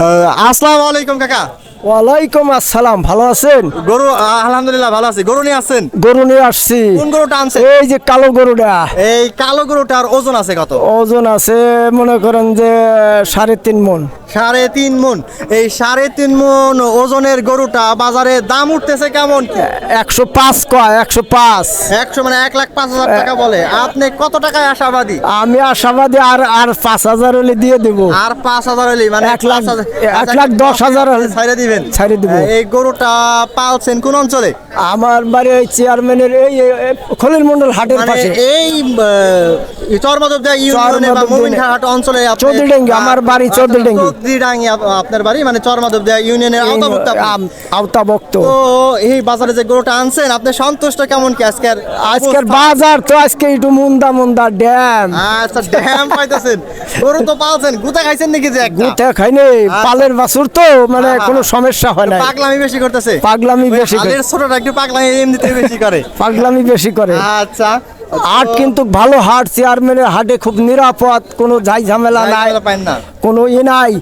আসসালামু আলাইকুম কাকা। ওয়ালাইকুম আসসালাম ভালো আছেন? গরু আলহামদুলিল্লাহ ভালো আছি। গরু নিয়ে গরু নিয়ে আসছি। কোন গরুটা আনছেন? এই যে কালো গরুটা। এই কালো গরুটার ওজন আছে কত? ওজন আছে মনে করেন যে সাড়ে তিন মন। সাড়ে তিন মন। এই সাড়ে তিন মন ওজনের গরুটা বাজারে দাম উঠতেছে কেমন একশো পাঁচ কয় একশো পাঁচ। একশো মানে এক লাখ পাঁচ হাজার টাকা বলে। আপনি কত টাকায় আশাবাদী? আমি আশাবাদী আর আর পাঁচ হাজার হলে দিয়ে দেব। আর পাঁচ হাজার হলে মানে এক লাখ- এক লাখ দশ হাজার হলে ছাইড়ে দিবেন? ছাইড়ে দিব। এই গরুটা পালছেন কোন অঞ্চলে? আমার বাড়ি ওই চেয়ারম্যানের এই খলিল মন্ডল হাটের মানে পাশে। এই চরমাদবদা ইউনিয়নে বা মুমিনহাট অঞ্চলে আমার বাড়ি আচ্ছা, আপনার বাড়ি? মানে চরমাদবদা ইউনিয়নের আওতাভুক্ত আওতাভুক্ত। তো এই বাজারে যে গরুটা আনছেন আপনি সন্তুষ্ট কেমন কি আজকের আজকের বাজার তো আজকে একটু মুন্দা মুন্দা ড্যাম। আচ্ছা ড্যাম পাইতেছেন। গরু তো পালছেন গুতা খাইছেন নাকি যে? গুতে খাইনি পালের বাছুর তো মানে কোনো সমস্যা হয় না পাগলামি বেশি করতেছে। পাগলামি বেশি করে। ছোটটা একটু পাগলামি এমনিতে বেশি করে। পাগলামি বেশি করে। আচ্ছা। হাট কিন্তু ভালো হাট চেয়ারম্যানের হাটে খুব নিরাপদ কোনো যাই ঝামেলা নাই। কোনো ই নাই।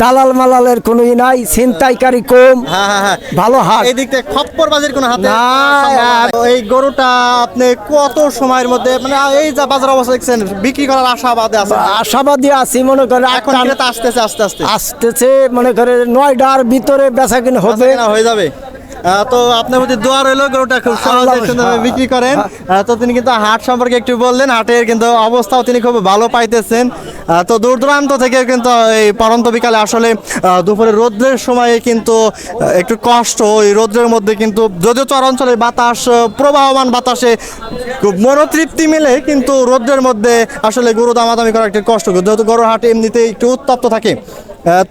দালাল মালালের কোনো ই নাই ছিনতাইকারী কম হ্যাঁ হ্যাঁ হ্যাঁ। ভালো হাট। এই দিক থেকে খপ্পর বাজির কোনো হাতে না। এই গরুটা আপনি কত সময়ের মধ্যে মানে এই যা বাজার অবস্থা দেখছেন বিক্রি করার আশাবাদে আছে। আশাবাদী আছি মনে করে এখন আসতেছে আস্তে আস্তে। আসতেছে মনে করে নয়টার ভিতরে বেচা কিনা হবে। হয়ে যাবে। তো আপনার প্রতি দোয়া রইল গরুটা খুব সহজে সুন্দরভাবে বিক্রি করেন। তো তিনি কিন্তু হাট সম্পর্কে একটু বললেন হাটের কিন্তু অবস্থাও তিনি খুব ভালো পাইতেছেন। তো দূর দূরান্ত থেকে কিন্তু এই পরন্ত বিকালে আসলে দুপুরে রোদ্রের সময়ে কিন্তু একটু কষ্ট, ওই রোদ্রের মধ্যে কিন্তু যদিও চর অঞ্চলে বাতাস প্রবাহমান বাতাসে খুব মনোতৃপ্তি মিলে, কিন্তু রোদ্রের মধ্যে আসলে গরু দামাদামি করা একটু কষ্ট, যেহেতু গরুর হাট এমনিতে একটু উত্তপ্ত থাকে।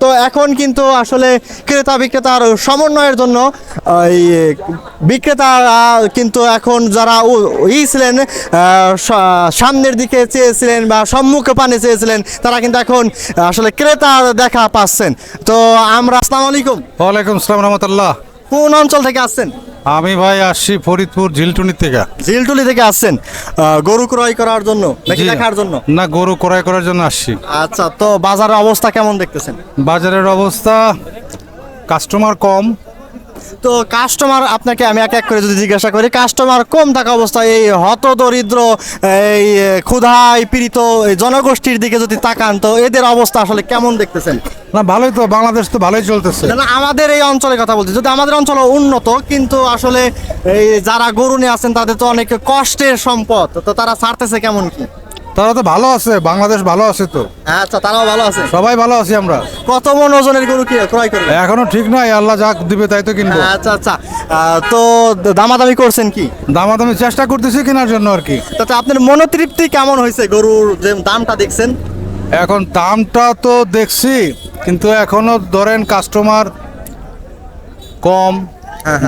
তো এখন কিন্তু আসলে ক্রেতা বিক্রেতার সমন্বয়ের জন্য এই বিক্রেতারা কিন্তু এখন যারা ই ছিলেন সামনের দিকে চেয়েছিলেন বা সম্মুখে পানে চেয়েছিলেন তারা কিন্তু এখন আসলে ক্রেতার দেখা পাচ্ছেন। তো আমরা আসসালামু আলাইকুম। ওয়ালাইকুম সালাম রহমতুল্লাহ। কোন অঞ্চল থেকে আসছেন? আমি ভাই আসছি ফরিদপুর ঝিলটুনি থেকে। ঝিলটুলি থেকে আসছেন? গরু ক্রয় করার জন্য নাকি দেখার জন্য? না গরু ক্রয় করার জন্য আসছি। আচ্ছা তো বাজারের অবস্থা কেমন দেখতেছেন? বাজারের অবস্থা কাস্টমার কম। তো কাস্টমার আপনাকে আমি এক এক করে যদি জিজ্ঞাসা করি কাস্টমার কম থাকা অবস্থায় এই হত দরিদ্র এই ক্ষুধায় পীড়িত জনগোষ্ঠীর দিকে যদি তাকান তো এদের অবস্থা আসলে কেমন দেখতেছেন? না ভালোই তো বাংলাদেশ তো ভালোই চলতেছে। না, আমাদের এই অঞ্চলের কথা বলছি। যদি আমাদের অঞ্চল উন্নত কিন্তু আসলে এই যারা গরু নিয়ে আছেন তাদের তো অনেক কষ্টের সম্পদ। তো তারা ছাড়তেছে কেমন কি? তারা তো ভালো আছে বাংলাদেশ ভালো আছে তো। আচ্ছা তারাও ভালো আছে। সবাই ভালো আছি আমরা। কত মন ওজনের গরু কি ক্রয় করবে এখনও ঠিক নাই আল্লাহ যা দিবে তাই তো কিনবো। আচ্ছা আচ্ছা। তো দামাদামি করছেন কি? দামাদামি চেষ্টা করতেছি কেনার জন্য আর কি। তাতে আপনার মনোতৃপ্তি কেমন হয়েছে গরুর যে দামটা দেখছেন? এখন দামটা তো দেখছি কিন্তু এখনও ধরেন কাস্টমার কম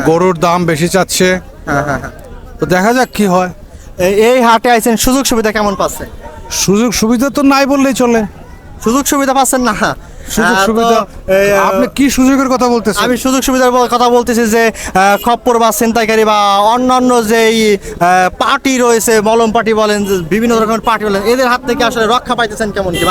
গরুর দাম বেশি চাচ্ছে। হ্যাঁ হ্যাঁ হ্যাঁ। তো দেখা যাক কি হয়। এই- এই হাটে আইছেন সুযোগ সুবিধা কেমন পাচ্ছে? সুযোগ সুবিধা তো নাই বললেই চলে। সুযোগ সুবিধা পাচ্ছেন না। সুযোগ সুবিধা আপনি কি সুযোগের কথা বলতেছেন? আমি সুযোগ সুবিধার কথা বলতেছি যে খপ্পর বা ছিনতাইকারী বা অন্যান্য যে পার্টি রয়েছে মলম পার্টি বলেন বিভিন্ন রকমের পার্টি বলেন এদের হাত থেকে আসলে রক্ষা পাইতেছেন কেমন কি?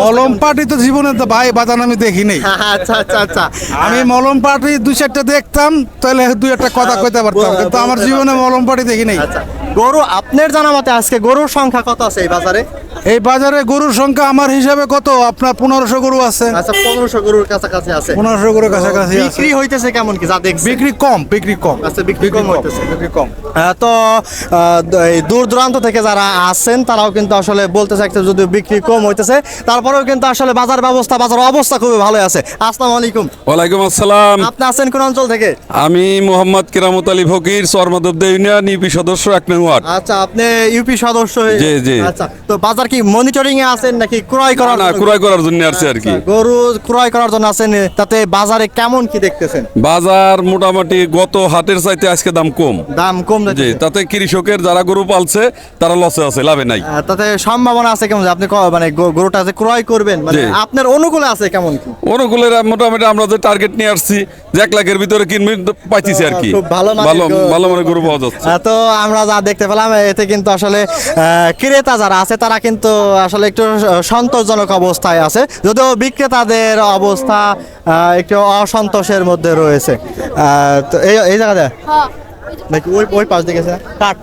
মলম পার্টি তো জীবনে তো ভাই বাজান আমি দেখি নেই। আচ্ছা আচ্ছা আচ্ছা। আমি মলম পার্টি দুই চারটা দেখতাম তাহলে দুই একটা কথা কইতে পারতাম কিন্তু আমার জীবনে মলম পার্টি দেখি নেই। আচ্ছা। গরু আপনার জানা মতে আজকে গরুর সংখ্যা কত আছে এই বাজারে? এই বাজারে গরুর সংখ্যা আমার হিসাবে কত? আপনার পনেরোশো গরু আছে। আচ্ছা পনেরোশো গরুর কাছাকাছি আছে। পনেরোশো গরুর কাছাকাছি বিক্রি হইতেছে কেমন কি? যা দেখছি। বিক্রি কম বিক্রি কম। আচ্ছা, বিক্রি কম হইতেছে। বিক্রি কম। তো আহ, দ- এই দূর দূরান্ত থেকে যারা তারাও কিন্তু আসলে বলতে চাইছে যদি বিক্রি কম হইতেছে তারপরেও কিন্তু আসলে বাজার ব্যবস্থা বাজার অবস্থা খুবই ভালো আছে। আসসালামু আলাইকুম। ওয়ালাইকুম আসসালাম। আপনি আছেন কোন অঞ্চল থেকে? আমি মোহাম্মদ কিরামত আলী ফকির সরমাদবদে ইউনিয়ন ইউপি সদস্য এক নং ওয়ার্ড। আচ্ছা আপনি ইউপি সদস্য জি, জি। আচ্ছা তো বাজার কি মনিটরিং এ আছেন নাকি ক্রয় করার না? ক্রয় করার জন্য আসছে আর কি। আচ্ছা, গরু ক্রয় করার জন্য আছেন তাতে বাজারে কেমন কি দেখতেছেন? বাজার মোটামুটি গত হাটের চাইতে আজকে দাম কম। দাম কম জি? তাতে কৃষকের যারা গরু পালছে তারা লসে আছে লাভে নাই। তাতে সম্ভাবনা আছে কেমন? আপনি মানে গরুটা যে ক্রয় করবেন মানে আপনার অনুকূলে আছে কেমন কি? অনুকূলের মোটামুটি আমরা যে টার্গেট নিয়ে আসছি যে এক লাখের ভিতরে কিনবি পাইতেছি আর কি। খুব ভালো ভালো ভালো মানে গরু পাওয়া যাচ্ছে। তো আমরা যা দেখতে পেলাম এতে কিন্তু আসলে ক্রেতা যারা আছে তারা কিন্তু কিন্তু আসলে একটু সন্তোষজনক অবস্থায় আছে। যদিও বিক্রেতাদের অবস্থা একটু অসন্তোষের মধ্যে রয়েছে। তো এই এই জায়গাতে? নাকি ওই ওই পাশ দিকে কাট।